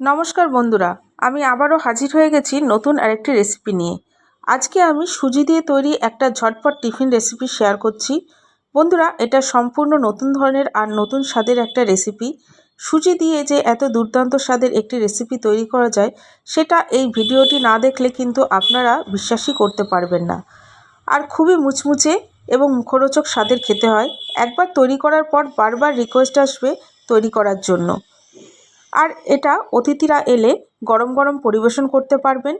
নমস্কার বন্ধুরা, আমি আবারও হাজির হয়ে গেছি নতুন আরেকটি রেসিপি নিয়ে। আজকে আমি সুজি দিয়ে তৈরি একটা ঝটপট টিফিন রেসিপি শেয়ার করছি। বন্ধুরা, এটা সম্পূর্ণ নতুন ধরনের আর নতুন স্বাদের একটা রেসিপি সুজি দিয়ে যে এত দুর্দান্ত স্বাদের একটি রেসিপি তৈরি করা যায়, সেটা এই ভিডিওটি না দেখলে কিন্তু আপনারা বিশ্বাসই করতে পারবেন না। আর খুবই মুচমুচে এবং মুখরোচক স্বাদের খেতে হয়। একবার তৈরি করার পর বারবার রিকোয়েস্ট আসবে তৈরি করার জন্য। আর এটা অতিথিরা এলে গরম গরম পরিবেশন করতে পারবেন।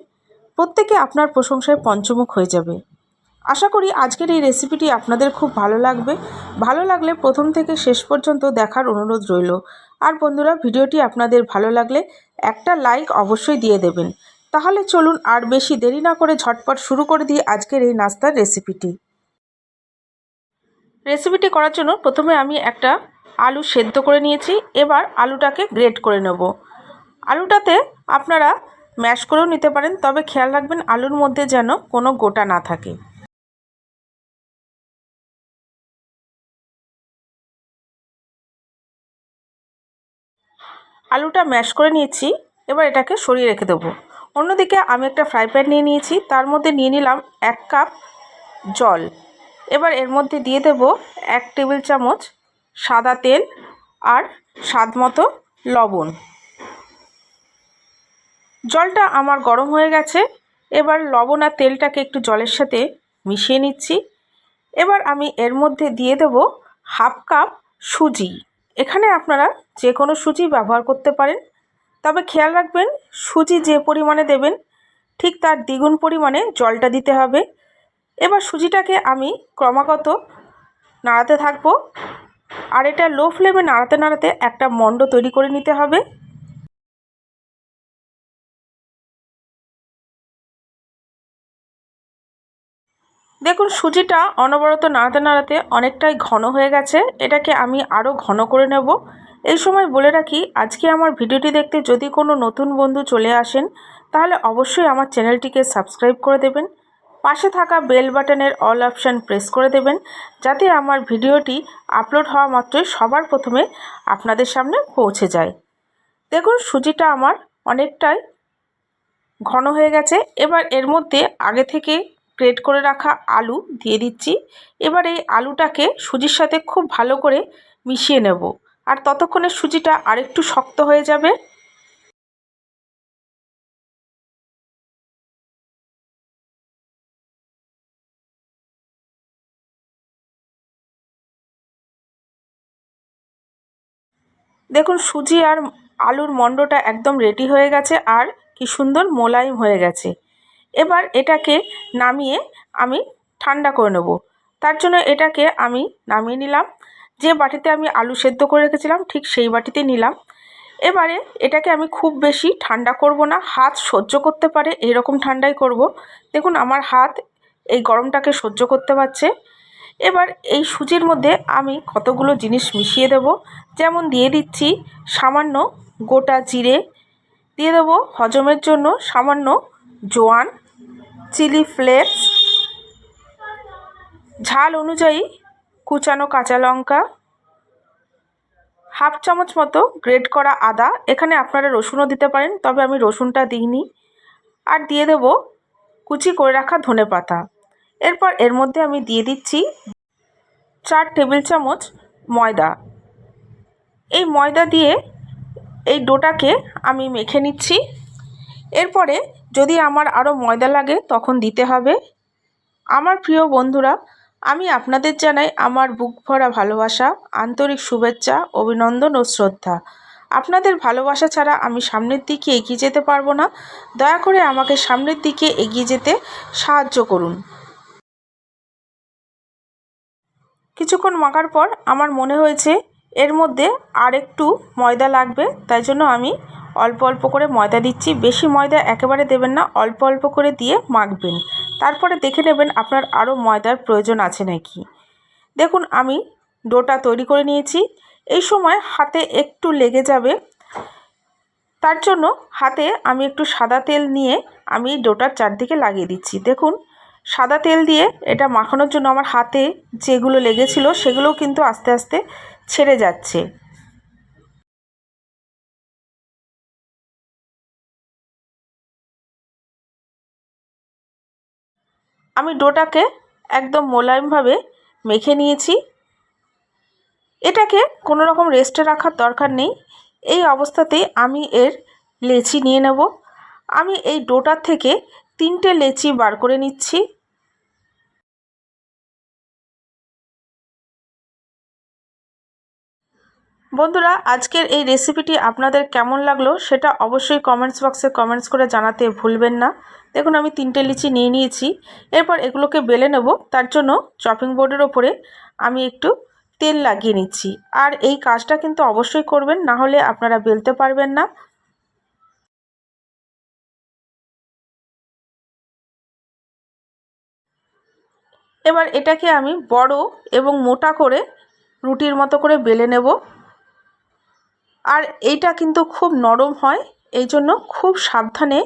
প্রত্যেকে আপনার প্রশংসায় পঞ্চমুখ হয়ে যাবে। আশা করি আজকের এই রেসিপিটি আপনাদের খুব ভালো লাগবে। ভালো লাগলে প্রথম থেকে শেষ পর্যন্ত দেখার অনুরোধ রইল। আর বন্ধুরা, ভিডিওটি আপনাদের ভালো লাগলে একটা লাইক অবশ্যই দিয়ে দেবেন। তাহলে চলুন আর বেশি দেরি না করে ঝটপট শুরু করে দিই আজকের এই নাস্তার রেসিপিটি। রেসিপিটি করার জন্য প্রথমে আমি একটা আলু সেদ্ধ করে নিয়েছি। এবার আলুটাকে গ্রেট করে নেব। আলুটাতে আপনারা ম্যাশ করেও নিতে পারেন, তবে খেয়াল রাখবেন আলুর মধ্যে যেন কোনো গোটা না থাকে। আলুটা ম্যাশ করে নিয়েছি, এবার এটাকে সরিয়ে রেখে দেবো। অন্যদিকে আমি একটা ফ্রাই প্যান নিয়ে নিয়েছি, তার মধ্যে নিয়ে নিলাম এক কাপ জল। এবার এর মধ্যে দিয়ে দেব এক টেবিল চামচ সাদা তেল আর স্বাদ মতো লবণ। জলটা আমার গরম হয়ে গেছে। এবার লবণ আর তেলটাকে একটু জলের সাথে মিশিয়ে নিচ্ছি। এবার আমি এর মধ্যে দিয়ে দেব হাফ কাপ সুজি। এখানে আপনারা যে কোনো সুজি ব্যবহার করতে পারেন। তবে খেয়াল রাখবেন, সুজি যে পরিমাণে দেবেন, ঠিক তার দ্বিগুণ পরিমাণে জলটা দিতে হবে। এবার সুজিটাকে আমি ক্রমাগত নাড়াতে থাকব। আর এটা লো ফ্লেমে নাড়াতে নাড়াতে একটা মণ্ড তৈরি করে নিতে হবে। দেখুন, সুজিটা অনবরত নাড়াতে নাড়াতে অনেকটাই ঘন হয়ে গেছে। এটাকে আমি আরও ঘন করে নেব। এই সময় বলে রাখি, আজকে আমার ভিডিওটি দেখতে যদি কোনো নতুন বন্ধু চলে আসেন, তাহলে অবশ্যই আমার চ্যানেলটিকে সাবস্ক্রাইব করে দেবেন। পাশে থাকা বেল বাটনের অল অপশান প্রেস করে দেবেন, যাতে আমার ভিডিওটি আপলোড হওয়া মাত্রই সবার প্রথমে আপনাদের সামনে পৌঁছে যায়। দেখুন, সুজিটা আমার অনেকটাই ঘন হয়ে গেছে। এবার এর মধ্যে আগে থেকে গ্রেট করে রাখা আলু দিয়ে দিচ্ছি। এবার এই আলুটাকে সুজির সাথে খুব ভালো করে মিশিয়ে নেব। আর ততক্ষণে সুজিটা আরেকটু শক্ত হয়ে যাবে। দেখুন, সুজি আর আলুর মণ্ডটা একদম রেডি হয়ে গেছে আর কি সুন্দর মোলায়েম হয়ে গেছে। এবার এটাকে নামিয়ে আমি ঠান্ডা করে নেব। তার জন্য এটাকে আমি নামিয়ে নিলাম। যে বাটিতে আমি আলু সেদ্ধ করে রেখেছিলাম, ঠিক সেই বাটিতে নিলাম। এবারে এটাকে আমি খুব বেশি ঠান্ডা করব না, হাত সহ্য করতে পারে, এরকম ঠান্ডাই করব। দেখুন, আমার হাত এই গরমটাকে সহ্য করতে পারছে। এবার এই সুজির মধ্যে আমি কতগুলো জিনিস মিশিয়ে দেব। যেমন দিয়ে দিচ্ছি সামান্য গোটা জিরে। দিয়ে দেবো হজমের জন্য সামান্য জোয়ান, চিলি ফ্লেক্স। ঝাল অনুযায়ী কুচানো কাঁচা লঙ্কা। হাফ চামচ মতো গ্রেট করা আদা। এখানে আপনারা রসুনও দিতে পারেন, তবে আমি রসুনটা দিইনি। আর দিয়ে দেবো কুচি করে রাখা ধনে পাতা এরপর এর মধ্যে আমি দিয়ে দিচ্ছি চার টেবিল চামচ ময়দা। এই ময়দা দিয়ে এই ডোটাকে আমি মেখে নিচ্ছি। এরপরে যদি আমার আরও ময়দা লাগে তখন দিতে হবে। আমার প্রিয় বন্ধুরা, আমি আপনাদের জানাই আমার বুক ভরা ভালোবাসা, আন্তরিক শুভেচ্ছা, অভিনন্দন ও শ্রদ্ধা। আপনাদের ভালোবাসা ছাড়া আমি সামনের দিকে এগিয়ে যেতে পারব না। দয়া করে আমাকে সামনের দিকে এগিয়ে যেতে সাহায্য করুন। কিছুক্ষণ মাখার পর আমার মনে হয়েছে এর মধ্যে আর একটু ময়দা লাগবে, তাই জন্য আমি অল্প অল্প করে ময়দা দিচ্ছি। বেশি ময়দা একেবারে দেবেন না, অল্প অল্প করে দিয়ে মাখবেন। তারপরে দেখে নেবেন আপনার আরও ময়দার প্রয়োজন আছে নাকি। দেখুন, আমি ডোটা তৈরি করে নিয়েছি। এই সময় হাতে একটু লেগে যাবে। তার জন্য হাতে আমি একটু সাদা তেল নিয়ে আমি ডোটার চারদিকে লাগিয়ে দিচ্ছি। দেখুন সাদা তেল দিয়ে এটা মাখানোর জন্য আমার হাতে যেগুলো লেগেছিল সেগুলোও কিন্তু আস্তে আস্তে ছেড়ে যাচ্ছে। আমি ডোটাকে একদম মোলায়েমভাবে মেখে নিয়েছি। এটাকে কোনো রকম রেস্টে রাখার দরকার নেই। এই অবস্থাতেই আমি এর লেচি নিয়ে নেব। আমি এই ডোটার থেকে তিনটে লেচি বার করে নিচ্ছি। বন্ধুরা, আজকের এই রেসিপিটি আপনাদের কেমন লাগল সেটা অবশ্যই কমেন্টস বক্সে কমেন্টস করে জানাতে ভুলবেন না। দেখুন, আমি তিনটে লিচি নিয়ে নিয়েছি। এরপর এগুলোকে বেলে নেব। তার জন্য চপিং বোর্ডের ওপরে আমি একটু তেল লাগিয়ে নিচ্ছি। আর এই কাজটা কিন্তু অবশ্যই করবেন, না হলে আপনারা বেলতে পারবেন না। এবার এটাকে আমি বড় এবং মোটা করে রুটির মতো করে বেলে নেব। আর এইটা কিন্তু খুব নরম হয়, এই জন্য খুব সাবধানে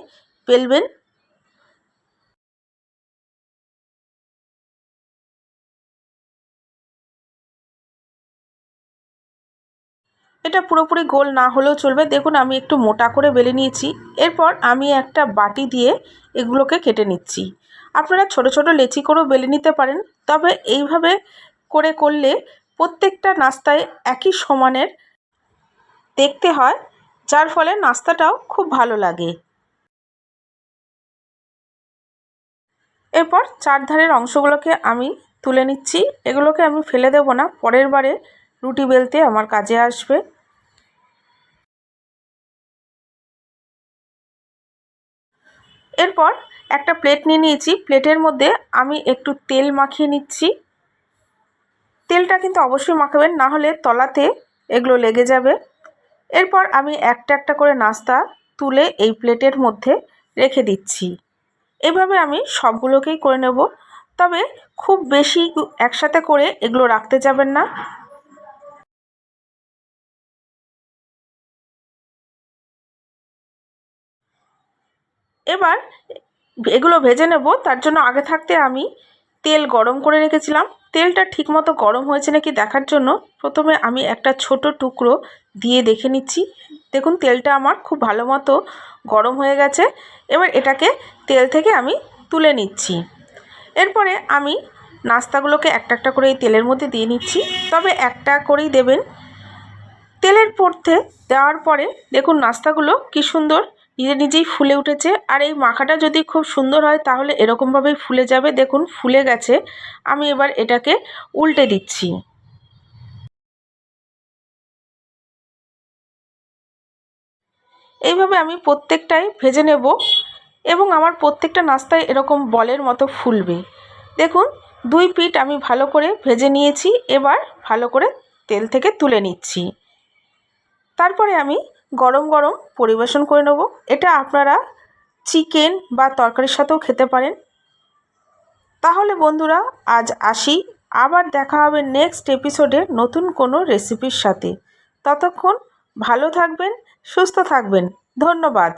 বেলবেন। এটা পুরোপুরি গোল না হলেও চলবে। দেখুন, আমি একটু মোটা করে বেলে নিয়েছি। এরপর আমি একটা বাটি দিয়ে এগুলোকে কেটে নিচ্ছি। আপনারা ছোট ছোট লেচি করেও বেলে নিতে পারেন। তবে এইভাবে করে করলে প্রত্যেকটা নাস্তায় একই সমানের দেখতে হয়, যার ফলে নাস্তাটাও খুব ভালো লাগে। এরপর চারধারের অংশগুলোকে আমি তুলে নিচ্ছি। এগুলোকে আমি ফেলে দেব না, পরের বারে রুটি বেলতে আমার কাজে আসবে। এরপর একটা প্লেট নিয়ে নিয়েছি। প্লেটের মধ্যে আমি একটু তেল মাখিয়ে নিচ্ছি। তেলটা কিন্তু অবশ্যই মাখাবেন, না হলে তলাতে এগুলো লেগে যাবে। এরপর আমি একটা একটা করে নাস্তা তুলে এই প্লেটের মধ্যে রেখে দিচ্ছি। এভাবে আমি সবগুলোকেই করে নেব। তবে খুব বেশি একসাথে করে এগুলো রাখতে যাবেন না। এবার এগুলো ভেজে নেব। তার জন্য আগে থাকতে আমি তেল গরম করে রেখেছিলাম। তেলটা ঠিকমতো গরম হয়েছে নাকি দেখার জন্য প্রথমে আমি একটা ছোট টুকরো দিয়ে দেখে নিচ্ছি। দেখুন, তেলটা আমার খুব ভালো মতো গরম হয়ে গেছে। এবার এটাকে তেল থেকে আমি তুলে নিচ্ছি। এরপরে আমি নাস্তাগুলোকে একটা একটা করে এই তেলের মধ্যে দিয়ে নিচ্ছি। তবে একটা করেই দেবেন। তেলের পড়তে দেওয়ার পরে দেখুন, নাস্তাগুলো কি সুন্দর নিজে নিজেই ফুলে উঠেছে। আর এই মাখাটা যদি খুব সুন্দর হয়, তাহলে এরকমভাবেই ফুলে যাবে। দেখুন, ফুলে গেছে। আমি এবার এটাকে উল্টে দিচ্ছি। এইভাবে আমি প্রত্যেকটাই ভেজে নেব এবং আমার প্রত্যেকটা নাস্তায় এরকম বলের মতো ফুলবে। দেখুন, দুই পিঠ আমি ভালো করে ভেজে নিয়েছি। এবার ভালো করে তেল থেকে তুলে নিচ্ছি। তারপরে আমি গরম গরম পরিবেশন করে নেব। এটা আপনারা চিকেন বা তরকারির সাথেও খেতে পারেন। তাহলে বন্ধুরা, আজ আসি। আবার দেখা হবে নেক্সট এপিসোডে নতুন কোনো রেসিপির সাথে। ততক্ষণ ভালো থাকবেন, সুস্থ থাকবেন। ধন্যবাদ।